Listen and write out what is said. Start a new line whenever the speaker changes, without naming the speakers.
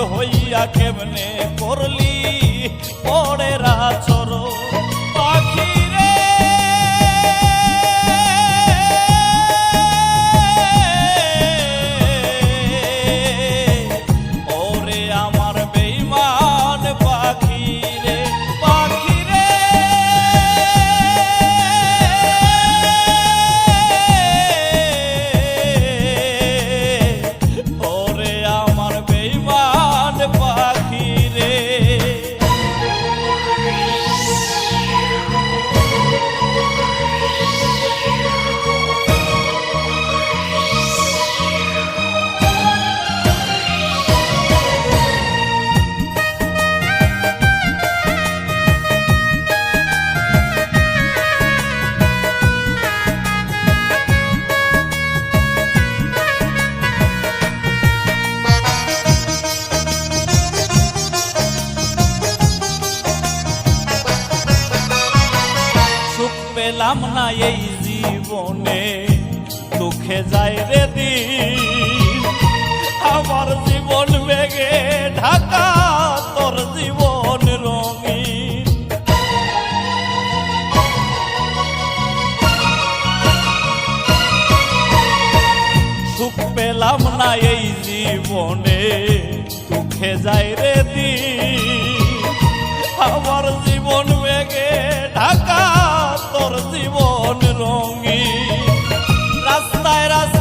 হইয়া কেমনে করলি পরের আচরণ পেলাম না এই জীবনে। দুঃখে যায় রে আমার জীবন বেগে ঢাকা, তোর জীবন রঙিন। সুখ পেলাম না এই জীবনে। দুঃখে যায় রে দিন। জীবন রঙিন রাস্তায় রাস্তায়